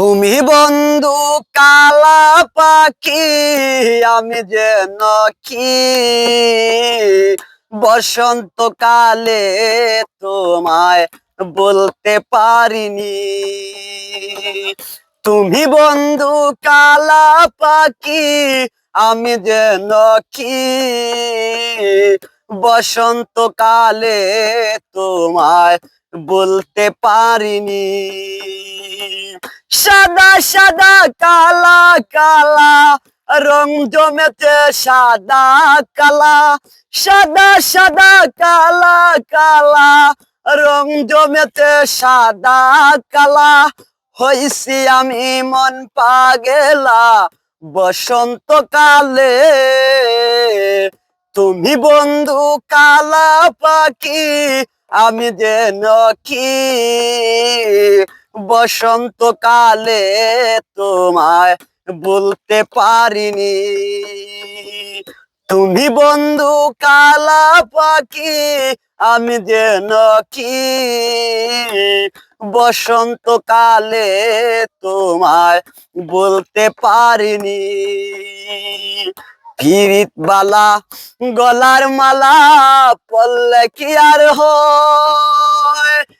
তুমি বন্ধু কালা পাখি, আমি যেন কি? বসন্তকালে তোমায় বলতে পারিনি। তুমি বন্ধু কালা পাখি, আমি যেন কি? বসন্তকালে তোমায় বলতে পারিনি। সাদা সাদা, কালা কালা। রং জমেতে সাদা, কালা। সাদা সাদা, কালা কালা। রং জমেতে সাদা, কালা। হইছি আমি মন পাগেলা, বসন্তকালে। তুমি বন্ধু কালা পাখি, আমি যেন কি? বসন্তকালে তোমায় বলতে পারিনি। তুমি বন্ধু কালা পাখি, আমি যেন কি? বসন্তকালে তোমায় বলতে পারিনি। ফিরিত বালা গলার মালা পড়লে কি আর হয়?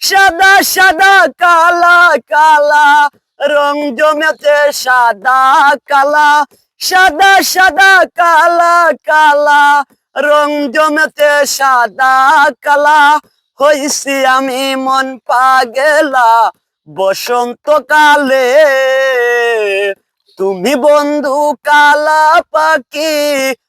সাদা সাদা, কালা কালা, রং জমেছে সাদা, কালা, সাদা সাদা, কালা কালা, রং জমেছে সাদা, কালা। হইছি আমি মন পাগেলা, বসন্তকালে। তুমি বন্ধু কালা পাখি